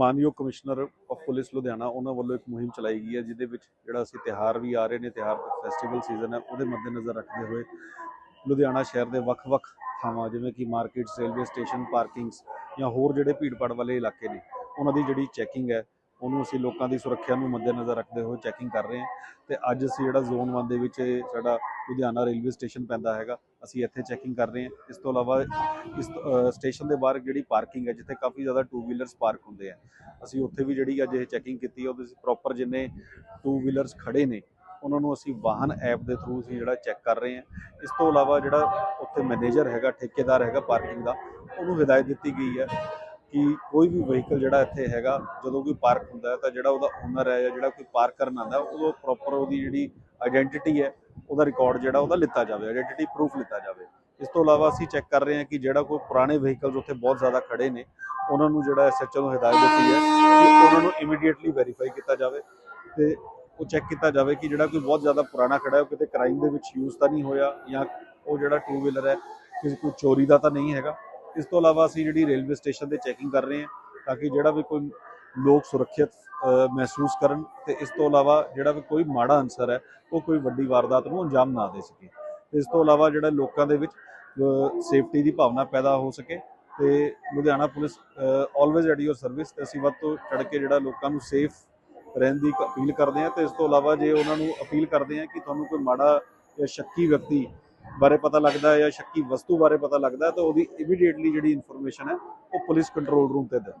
ਮਾਨਯੋਗ commissioner of police Ludhiana, ਉਹਨਾਂ ਵੱਲੋਂ ਇੱਕ ਮੁਹਿੰਮ ਚਲਾਈ ਗਈ ਹੈ, ਜਿਹਦੇ ਵਿੱਚ ਜਿਹੜਾ ਅਸੀਂ ਤਿਹਾਰ ਵੀ ਆ ਰਹੇ ਨੇ, ਤਿਹਾਰ ਫੈਸਟੀਵਲ ਸੀਜ਼ਨ ਹੈ, ਉਹਦੇ ਮੱਦੇਨਜ਼ਰ ਰੱਖਦੇ ਹੋਏ ਲੁਧਿਆਣਾ ਸ਼ਹਿਰ ਦੇ ਵੱਖ-ਵੱਖ ਥਾਵਾਂ, ਜਿਵੇਂ ਕਿ ਮਾਰਕੀਟਸ ਰੇਲਵੇ ਸਟੇਸ਼ਨ ਪਾਰਕਿੰਗਸ ਜਾਂ ਹੋਰ ਜਿਹੜੇ ਭੀੜ-ਭਾੜ ਵਾਲੇ ਇਲਾਕੇ ਨੇ, ਉਹਨਾਂ ਦੀ ਜਿਹੜੀ ਚੈਕਿੰਗ ਹੈ ਉਹਨੂੰ ਅਸੀਂ ਲੋਕਾਂ ਦੀ ਸੁਰੱਖਿਆ ਨੂੰ ਮੱਦੇਨਜ਼ਰ ਰੱਖਦੇ ਹੋਏ ਚੈਕਿੰਗ ਕਰ ਰਹੇ ਹਾਂ ਤੇ ਅੱਜ ਅਸੀਂ ਜਿਹੜਾ ਜ਼ੋਨ 1 ਦੇ ਵਿੱਚ ਸਾਡਾ ਲੁਧਿਆਣਾ ਰੇਲਵੇ ਸਟੇਸ਼ਨ ਪੈਂਦਾ ਹੈਗਾ, ਅਸੀਂ ਇੱਥੇ ਚੈਕਿੰਗ ਕਰ ਰਹੇ ਹਾਂ। ਇਸ ਤੋਂ ਇਲਾਵਾ ਇਸ ਸਟੇਸ਼ਨ ਦੇ ਬਾਹਰ ਜਿਹੜੀ ਪਾਰਕਿੰਗ ਹੈ, ਜਿੱਥੇ ਕਾਫੀ ਜ਼ਿਆਦਾ ਟੂ ਵੀਲਰਸ ਪਾਰਕ ਹੁੰਦੇ ਆ, ਅਸੀਂ ਉੱਥੇ ਵੀ ਜਿਹੜੀ ਅੱਜ ਇਹ ਚੈਕਿੰਗ ਕੀਤੀ ਹੈ, ਉਹਦੇ ਵਿੱਚ ਪ੍ਰੋਪਰ ਜਿੰਨੇ ਟੂ ਵੀਲਰਸ ਖੜੇ ਨੇ, ਉਹਨਾਂ ਨੂੰ ਅਸੀਂ ਵਾਹਨ ਐਪ ਦੇ ਥਰੂ ਅਸੀਂ ਜਿਹੜਾ ਚੈੱਕ ਕਰ ਰਹੇ ਹਾਂ। ਇਸ ਤੋਂ ਇਲਾਵਾ ਜਿਹੜਾ ਉੱਥੇ ਮੈਨੇਜਰ ਹੈਗਾ, ਠੇਕੇਦਾਰ ਹੈਗਾ ਪਾਰਕਿੰਗ ਦਾ, ਉਹਨੂੰ ਹਦਾਇਤ ਦਿੱਤੀ ਗਈ ਹੈ ਕਿ ਕੋਈ ਵੀ ਵਹੀਕਲ ਜਿਹੜਾ ਇੱਥੇ ਹੈਗਾ, ਜਦੋਂ ਕੋਈ ਪਾਰਕ ਹੁੰਦਾ ਤਾਂ ਜਿਹੜਾ ਉਹਦਾ ਓਨਰ ਹੈ ਜਾਂ ਜਿਹੜਾ ਕੋਈ ਪਾਰਕ ਕਰਨ ਆਉਂਦਾ ਉਹ ਪ੍ਰੋਪਰ ਉਹਦੀ ਜਿਹੜੀ ਆਇਡੈਂਟੀਟੀ ਹੈ, ਉਹਦਾ ਰਿਕਾਰਡ ਜਿਹੜਾ ਉਹਦਾ ਲਿੱਤਾ ਜਾਵੇ ਆਇਡੈਂਟੀਟੀ ਪ੍ਰੂਫ ਲਿੱਤਾ ਜਾਵੇ। ਇਸ ਤੋਂ ਇਲਾਵਾ ਅਸੀਂ ਚੈੱਕ ਕਰ ਰਹੇ ਹਾਂ ਕਿ ਜਿਹੜਾ ਕੋਈ ਪੁਰਾਣੇ ਵਹੀਕਲਸ ਉੱਥੇ ਬਹੁਤ ਜ਼ਿਆਦਾ ਖੜੇ ਨੇ, ਉਹਨਾਂ ਨੂੰ ਜਿਹੜਾ ਐਸਐਚਓ ਨੂੰ ਹਦਾਇਤ ਦਿੱਤੀ ਹੈ ਕਿ ਉਹਨਾਂ ਨੂੰ ਇਮੀਡੀਏਟਲੀ ਵੈਰੀਫਾਈ ਕੀਤਾ ਜਾਵੇ ਤੇ ਉਹ ਚੈੱਕ ਕੀਤਾ ਜਾਵੇ ਕਿ ਜਿਹੜਾ ਕੋਈ ਬਹੁਤ ਜ਼ਿਆਦਾ ਪੁਰਾਣਾ ਖੜਾ ਹੈ, ਉਹ ਕਿਤੇ ਕ੍ਰਾਈਮ ਦੇ ਵਿੱਚ ਯੂਜ਼ ਤਾਂ ਨਹੀਂ ਹੋਇਆ ਜਾਂ ਉਹ ਜਿਹੜਾ ਟੂ ਵੀਲਰ ਹੈ, ਕਿਸੇ ਕੋਈ ਚੋਰੀ ਦਾ ਤਾਂ ਨਹੀਂ ਹੈਗਾ। ਇਸ ਤੋਂ ਇਲਾਵਾ ਅਸੀਂ ਜਿਹੜੀ ਰੇਲਵੇ ਸਟੇਸ਼ਨ ਤੇ ਚੈਕਿੰਗ ਕਰ ਰਹੇ ਹਾਂ ਤਾਂ ਕਿ ਜਿਹੜਾ ਵੀ ਕੋਈ ਲੋਕ ਸੁਰੱਖਿਅਤ ਮਹਿਸੂਸ ਕਰਨ ਤੇ ਇਸ ਤੋਂ ਇਲਾਵਾ ਜਿਹੜਾ ਵੀ ਕੋਈ ਮਾੜਾ ਅਨਸਰ ਹੈ, ਉਹ ਕੋਈ ਵੱਡੀ ਵਾਰਦਾਤ ਨੂੰ ਅੰਜਾਮ ਨਾ ਦੇ ਸਕੇ। ਇਸ ਤੋਂ ਇਲਾਵਾ ਜਿਹੜਾ ਲੋਕਾਂ ਦੇ ਵਿੱਚ ਸੇਫਟੀ ਦੀ ਭਾਵਨਾ ਪੈਦਾ ਹੋ ਸਕੇ ਤੇ Ludhiana police always at your service ਤੇ ਅਸੀਂ ਵੱਧ ਤੋਂ ਚੜ ਕੇ ਜਿਹੜਾ ਲੋਕਾਂ ਨੂੰ ਸੇਫ ਰਹਿਣ ਦੀ ਅਪੀਲ ਕਰਦੇ ਹਾਂ ਤੇ ਇਸ ਤੋਂ ਇਲਾਵਾ ਜੇ ਉਹਨਾਂ ਨੂੰ ਅਪੀਲ ਕਰਦੇ ਹਾਂ ਕਿ ਤੁਹਾਨੂੰ ਕੋਈ ਮਾੜਾ ਜਾਂ ਸ਼ੱਕੀ ਵਿਅਕਤੀ ਬਾਰੇ ਪਤਾ ਲੱਗਦਾ ਹੈ ਜਾਂ ਸ਼ੱਕੀ ਵਸਤੂ ਬਾਰੇ ਪਤਾ ਲੱਗਦਾ ਹੈ, ਤਾਂ ਉਹਦੀ ਇਮੀਡੀਏਟਲੀ ਜਿਹੜੀ ਇਨਫੋਰਮੇਸ਼ਨ ਹੈ, ਉਹ ਪੁਲਿਸ ਕੰਟਰੋਲ ਰੂਮ ਤੇ ਦਿਓ